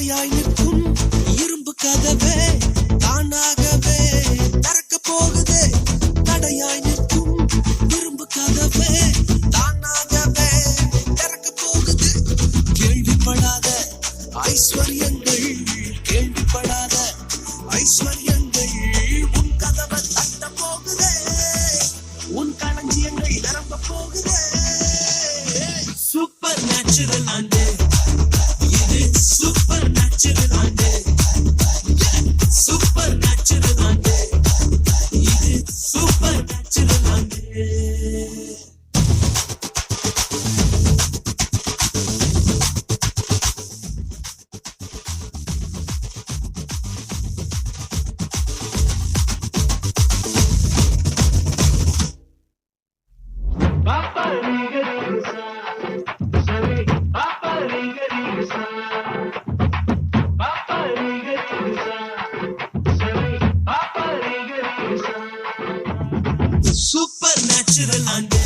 தடையாய் நிற்கும் இரும்பு கதவே தானாகவே திறக்க போகுது. தடையாய் நிற்கும் இரும்பு கதவே தானாகவே திறக்க போகுது. கேள்விப்படாத ஐஸ்வர்யங்கள் கேள்விப்படாத ஐஸ்வர்யங்கள் உன் கதவை தட்ட போகுதே. உன் களஞ்சியங்கள் நிரம்ப போகுதே. Super natural and. Yes. to the London.